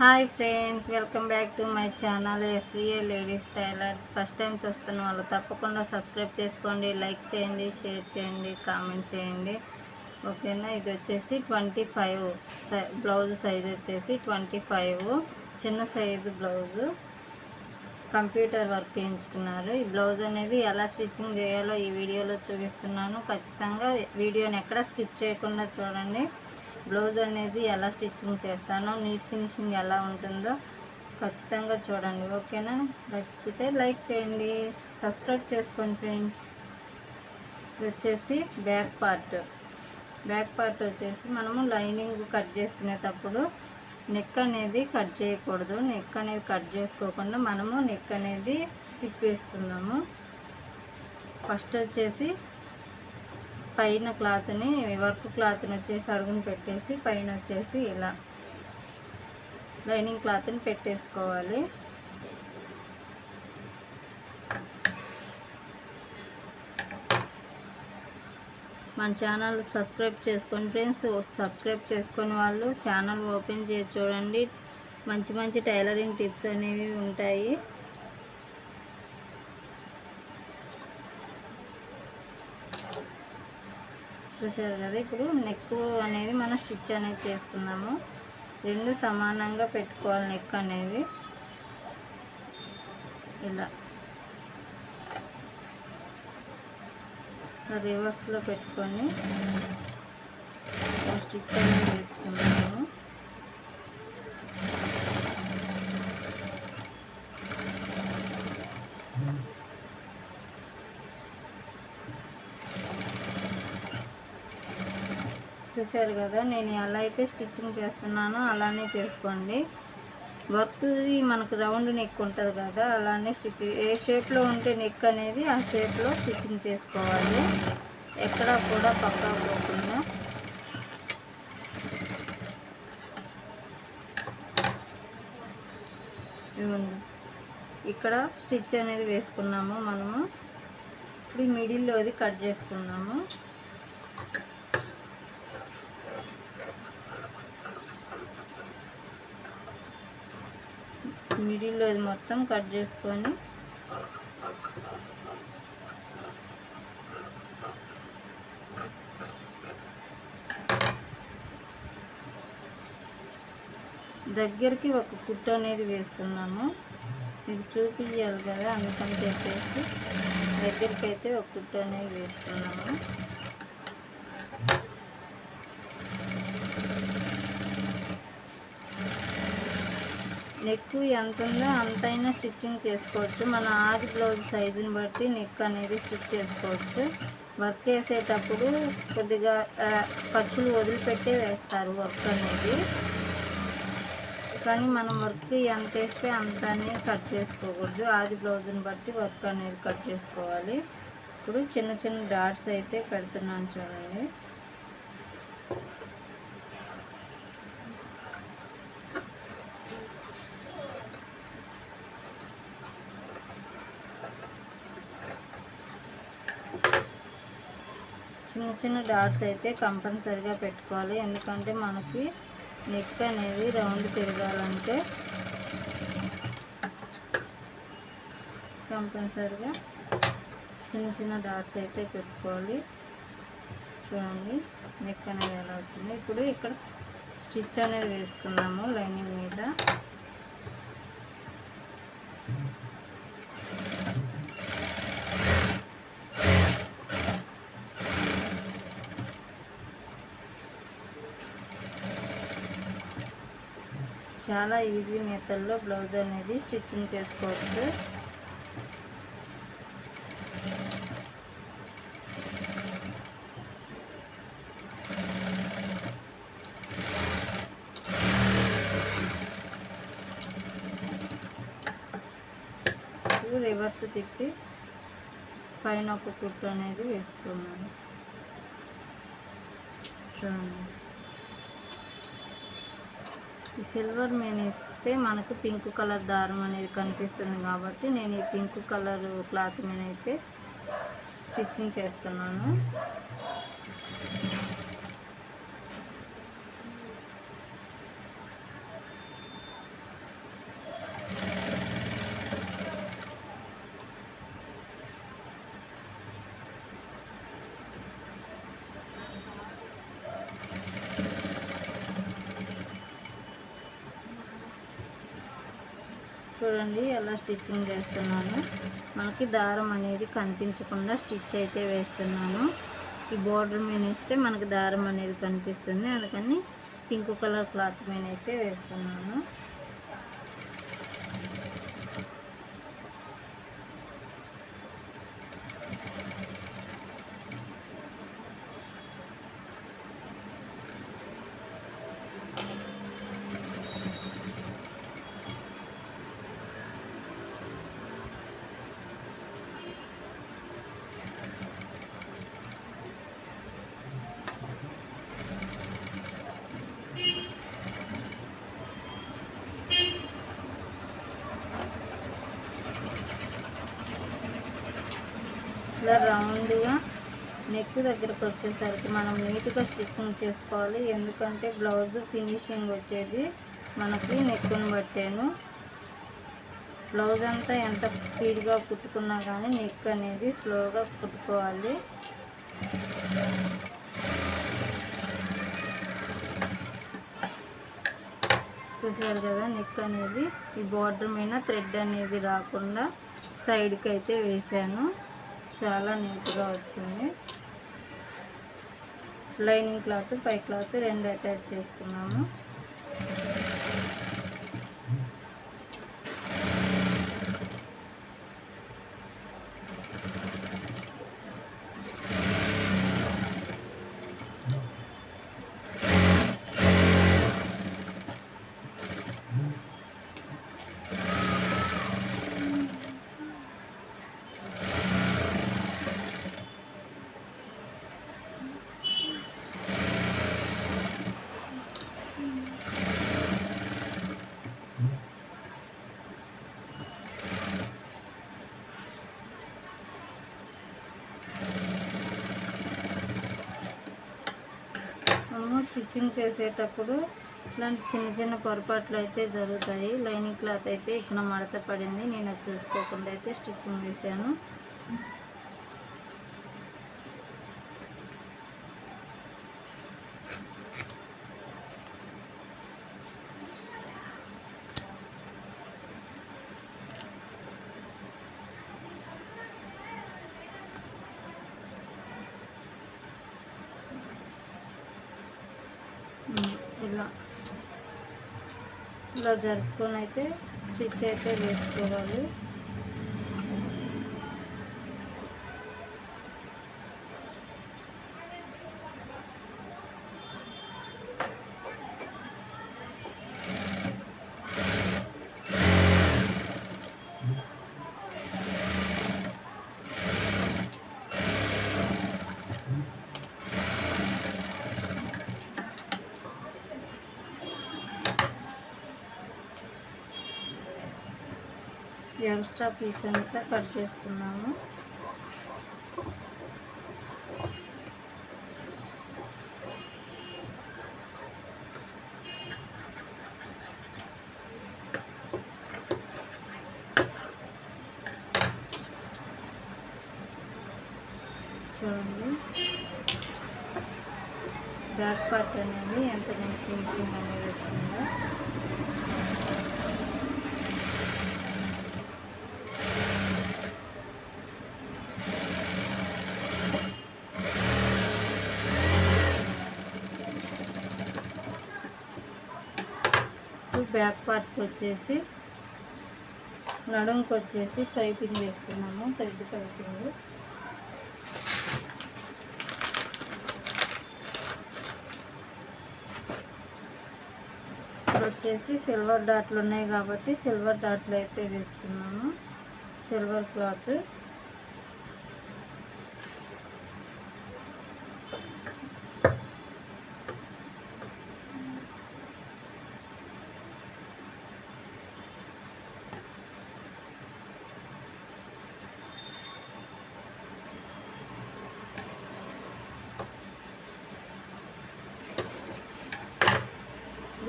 Hi friends welcome back to my channel SVA ladies tailor. First time చూస్తున్న వాళ్ళు తప్పకుండా subscribe చేసుకోండి like చేయండి షేర్ చేయండి కామెంట్ చేయండి. ఓకేనా? ఇది వచ్చేసి ట్వంటీ ఫైవ్ బ్లౌజ్ సైజ్ వచ్చేసి ట్వంటీ ఫైవ్. చిన్న సైజు బ్లౌజు. కంప్యూటర్ వర్క్ చేయించుకున్నారు. ఈ బ్లౌజ్ అనేది ఎలా స్టిచ్చింగ్ చేయాలో ఈ వీడియోలో చూపిస్తున్నాను. ఖచ్చితంగా వీడియోని ఎక్కడ స్కిప్ చేయకుండా చూడండి. బ్లౌజ్ అనేది ఎలా స్టిచ్చింగ్ చేస్తానో నీట్ ఫినిషింగ్ ఎలా ఉంటుందో ఖచ్చితంగా చూడండి ఓకేనా? నచ్చితే లైక్ చేయండి సబ్స్క్రైబ్ చేసుకోండి ఫ్రెండ్స్. ఇది వచ్చేసి బ్యాక్ పార్ట్. బ్యాక్ పార్ట్ వచ్చేసి మనము లైనింగ్ కట్ చేసుకునేటప్పుడు నెక్ అనేది కట్ చేయకూడదు. నెక్ అనేది కట్ చేసుకోకుండా మనము నెక్ అనేది తిప్పేసుకుందాము. ఫస్ట్ వచ్చేసి పైన క్లాత్ని వర్క్ క్లాత్ని వచ్చేసి అడుగుని పెట్టేసి పైన వచ్చేసి ఇలా లైనింగ్ క్లాత్ని పెట్టేసుకోవాలి. మన ఛానల్ సబ్స్క్రైబ్ చేసుకోండి ఫ్రెండ్స్ సబ్స్క్రైబ్ చేసుకుని వాళ్ళు ఛానల్ ఓపెన్ చేసి చూడండి. మంచి మంచి టైలరింగ్ టిప్స్ అనేవి ఉంటాయి. చూసారు కదా ఇప్పుడు నెక్ అనేది మనం స్టిచ్ అనేది చేసుకున్నాము రెండు సమానంగా పెట్టుకోవాలి నెక్ అనేది. ఇలా. రివర్స్లో పెట్టుకొని స్టిచ్ అనేది వేసుకున్నాము చూసారు కదా నేను ఎలా అయితే స్టిచ్చింగ్ చేస్తున్నానో అలానే చేసుకోండి. వర్క్ మనకు రౌండ్ నెక్ ఉంటుంది కదా అలానే స్టిచ్ ఏ షేప్లో ఉంటే నెక్ అనేది ఆ షేప్లో స్టిచ్చింగ్ చేసుకోవాలి. ఎక్కడ కూడా పక్కా పోకుండా. ఇదిగోండి. ఇక్కడ స్టిచ్ అనేది వేసుకున్నాము మనము. ఇప్పుడు మిడిల్లో అది కట్ చేసుకున్నాము. మిడిల్లో ఇది మొత్తం కట్ చేసుకొని దగ్గరికి ఒక కుట్టు అనేది వేసుకున్నాము. మీకు చూపించాలి కదా అందుకని చెప్పేసి దగ్గరికి అయితే ఒక కుట్టు అనేది వేసుకున్నాము. నెక్ ఎంత ఉందో అంతైనా స్టిచ్చింగ్ చేసుకోవచ్చు. మన ఆది బ్లౌజ్ సైజుని బట్టి నెక్ అనేది స్టిచ్ చేసుకోవచ్చు. వర్క్ వేసేటప్పుడు కొద్దిగా ఖర్చులు వదిలిపెట్టే వేస్తారు వర్క్ అనేది. కానీ మనం వర్క్ ఎంత వేస్తే అంతనే కట్ చేసుకోకూడదు. ఆది బ్లౌజ్ని బట్టి వర్క్ అనేది కట్ చేసుకోవాలి. ఇప్పుడు చిన్న చిన్న డాట్స్ అయితే పెడుతున్నాను చూడండి. చిన్న చిన్న డాట్స్ అయితే కంపల్సరిగా పెట్టుకోవాలి. ఎందుకంటే మనకి నెక్ అనేది రౌండ్ తిరగాలంటే కంపల్సరిగా చిన్న చిన్న డాట్స్ అయితే పెట్టుకోవాలి. చూడండి నెక్ అనేది ఎలా వచ్చింది. ఇప్పుడు ఇక్కడ స్టిచ్ అనేది వేసుకున్నాము లైనింగ్ మీద. చాలా ఈజీ మెథడ్లో బ్లౌజ్ అనేది స్టిచ్చింగ్ చేసుకోవచ్చు. రివర్స్ తిప్పి పైన ఒక కుట్టు అనేది వేసుకున్నాను. చూడండి. ఈ సిల్వర్ మెయిన్ ఇస్తే మనకు పింక్ కలర్ దారం అనేది కనిపిస్తుంది కాబట్టి నేను ఈ పింక్ కలర్ క్లాత్ మీద అయితే స్టిచ్చింగ్ చేస్తున్నాను. చూడండి ఎలా స్టిచ్చింగ్ చేస్తున్నాను. మనకి దారం అనేది కనిపించకుండా స్టిచ్ అయితే వేస్తున్నాను. ఈ బోర్డర్ మీద వేస్తే మనకి దారం అనేది కనిపిస్తుంది. అందుకని పింక్ కలర్ క్లాత్ మీద అయితే వేస్తున్నాను. ఇలా రౌండ్గా నెక్ దగ్గరకు వచ్చేసరికి మనం నీట్గా స్టిచ్చింగ్ చేసుకోవాలి. ఎందుకంటే బ్లౌజ్ ఫినిషింగ్ వచ్చేది మనకి నెక్కును బట్టాను. బ్లౌజ్ అంతా ఎంత స్పీడ్గా కుట్టుకున్నా కానీ నెక్ అనేది స్లోగా కుట్టుకోవాలి. చూసారు కదా నెక్ అనేది ఈ బార్డర్ మీద థ్రెడ్ అనేది రాకుండా సైడ్కి అయితే వేసాను. చాలా నీట్గా వచ్చింది. లైనింగ్ క్లాత్ పై క్లాత్ రెండు అటాచ్ చేసుకున్నాము మనము స్టిచ్చింగ్ చేసేటప్పుడు ఇలాంటి చిన్న చిన్న పొరపాట్లు అయితే జరుగుతాయి. లైనింగ్ క్లాత్ అయితే ఇక్కడ మడత పడింది. నేను అది చూసుకోకుండా అయితే స్టిచ్చింగ్ వేసాను ఇలా ఇలా జరుపుకొని అయితే స్టిచ్ అయితే వేసుకోవాలి ఎక్స్ట్రా పీస్ అంతా కట్ చేసుకున్నాము. చూడండి. బ్యాక్ పార్ట్ అనేది ఎంత మంచి ఫినిషింగ్ అనేది వచ్చిందో ఇప్పుడు బ్యాక్ పార్ట్కి వచ్చేసి నడుంకి వచ్చేసి పైపింగ్ వేసుకున్నాము థ్రెడ్ పైపింగ్ వచ్చేసి సిల్వర్ డాట్లు ఉన్నాయి కాబట్టి సిల్వర్ డాట్లు అయితే వేసుకున్నాము. Silver cloth.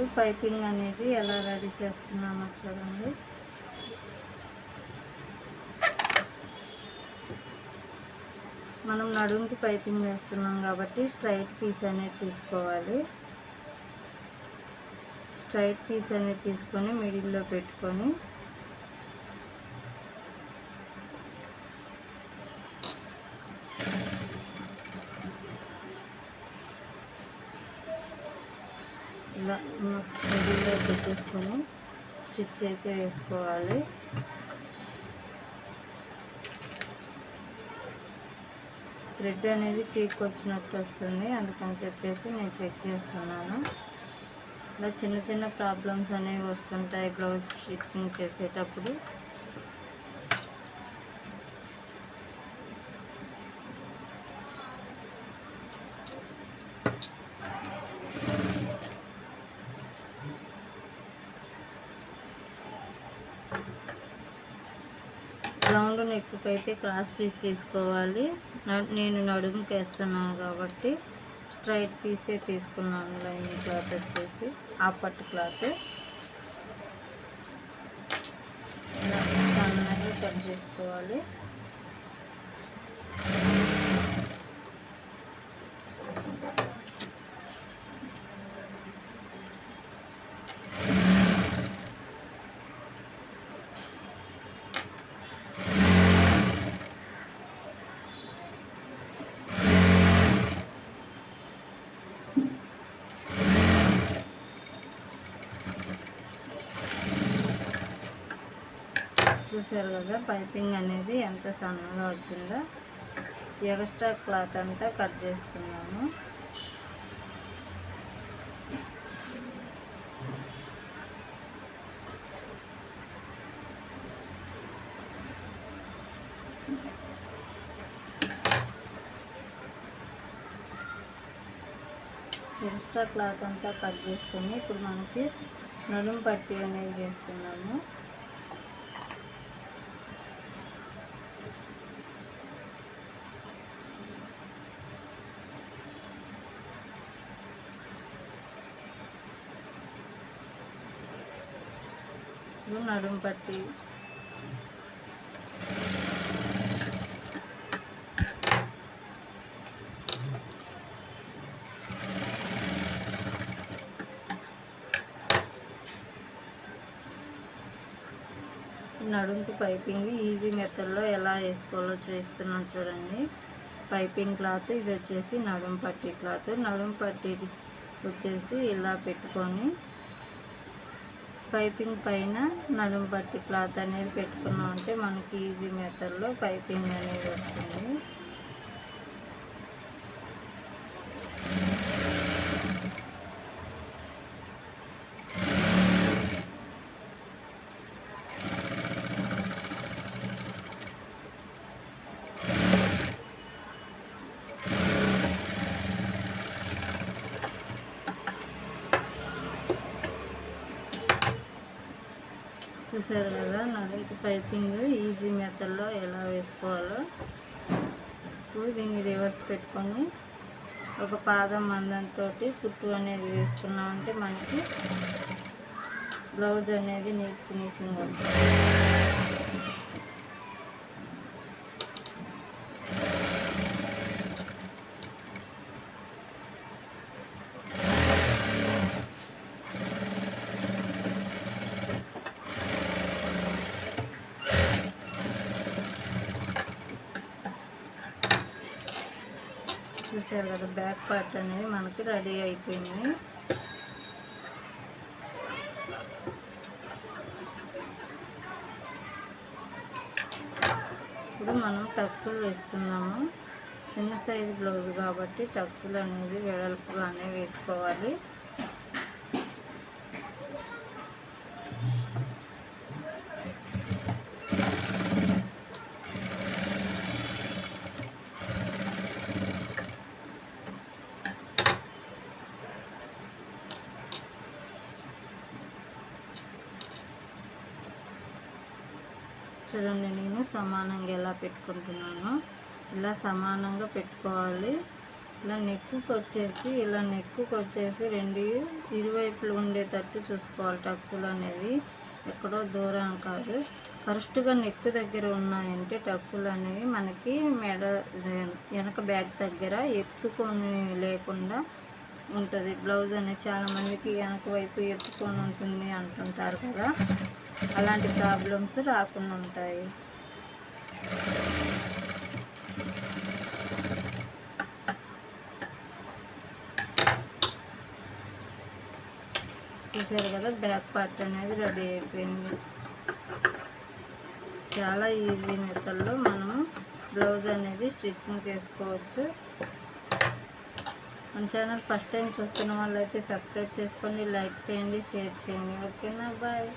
ఇప్పుడు పైపింగ్ అనేది ఎలా రెడీ చేస్తున్నామో చూడండి. మనం నడుముకి పైపింగ్ వేస్తున్నాం కాబట్టి స్ట్రైట్ పీస్ అనేది తీసుకోవాలి. స్ట్రైట్ పీస్ అనేది తీసుకొని మిడిల్లో పెట్టుకొని చూసుకొని స్టిచ్ అయితే వేసుకోవాలి. థ్రెడ్ అనేది కేక్ వచ్చినట్టు వస్తుంది. అందుకని చెప్పేసి నేను చెక్ చేస్తున్నాను. ఇలా చిన్న చిన్న ప్రాబ్లమ్స్ అనేవి వస్తుంటాయి బ్లౌజ్ స్టిచ్చింగ్ చేసేటప్పుడు. రౌండ్ నెక్కి అయితే క్రాస్ పీస్ తీసుకోవాలి. నేను నడుముకి వేస్తున్నాను కాబట్టి స్ట్రైట్ పీసే తీసుకున్నాను లైన్ క్లాత్ వచ్చేసి ఆ పట్టు క్లాత్. సన్నగా కట్ చేసుకోవాలి. చూసారు కదా పైపింగ్ అనేది ఎంత సన్నగా వచ్చిందో. ఎక్స్ట్రా క్లాత్ అంతా కట్ చేసుకున్నాము. ఎక్స్ట్రా క్లాత్ అంతా కట్ చేసుకొని ఇప్పుడు మనకి నడుము పట్టి అనేది వేసుకున్నాము. నడుము పట్టి. నడుంకు పైపింగ్ ఈజీ మెథడ్లో ఎలా వేసుకోవాలో చూస్తున్నాను చూడండి. పైపింగ్ క్లాత్ ఇది వచ్చేసి నడుము పట్టి క్లాత్. నడుము పట్టి వచ్చేసి ఇలా పెట్టుకొని పైపింగ్ పైన నడుము బట్టి క్లాత్ అనేది పెట్టుకున్నాం అంటే మనకి ఈజీ మెథడ్లో పైపింగ్ అనేది వస్తుంది. చూసారు కదా నడుముకి పైపింగ్ ఈజీ మెథడ్లో ఎలా వేసుకోవాలో. ఇప్పుడు దీన్ని రివర్స్ పెట్టుకొని ఒక పాదం మందంతో కుట్టు అనేది వేసుకున్నామంటే మనకి బ్లౌజ్ అనేది నీట్ ఫినిషింగ్ వస్తుంది. చూసారు కదా బ్యాక్ పార్ట్ అనేది మనకి రెడీ అయిపోయింది. ఇప్పుడు మనం టక్సులు వేసుకుందాము. చిన్న సైజు బ్లౌజ్ కాబట్టి టక్సులు అనేది వెడల్పుగానే వేసుకోవాలి చూడండి నేను సమానంగా ఎలా పెట్టుకుంటున్నాను ఇలా సమానంగా పెట్టుకోవాలి. ఇలా నెక్కుకి వచ్చేసి ఇలా నెక్కుకి వచ్చేసి రెండు ఇరువైపులు ఉండేటట్టు చూసుకోవాలి. టక్సులు అనేవి ఎక్కడో దూరం కాదు ఫస్ట్గా నెక్కు దగ్గర ఉన్నాయంటే టక్సులు అనేవి మనకి మెడ వెనక బ్యాగ్ దగ్గర ఎత్తుకొని లేకుండా ఉంటుంది. బ్లౌజ్ అనేది చాలామందికి వెనక వైపు ఎత్తుకొని ఉంటుంది అంటుంటారు కదా. అలాంటి ప్రాబ్లమ్స్ రాకుండా ఉంటాయి. చూసారు కదా బ్యాక్ పార్ట్ అనేది రెడీ అయిపోయింది. చాలా ఈజీ మెథడ్లో మనము బ్లౌజ్ అనేది స్టిచ్చింగ్ చేసుకోవచ్చు. మన ఛానల్ ఫస్ట్ టైం చూస్తున్న వాళ్ళైతే సబ్స్క్రైబ్ చేసుకోండి లైక్ చేయండి షేర్ చేయండి. ఓకేనా బాయ్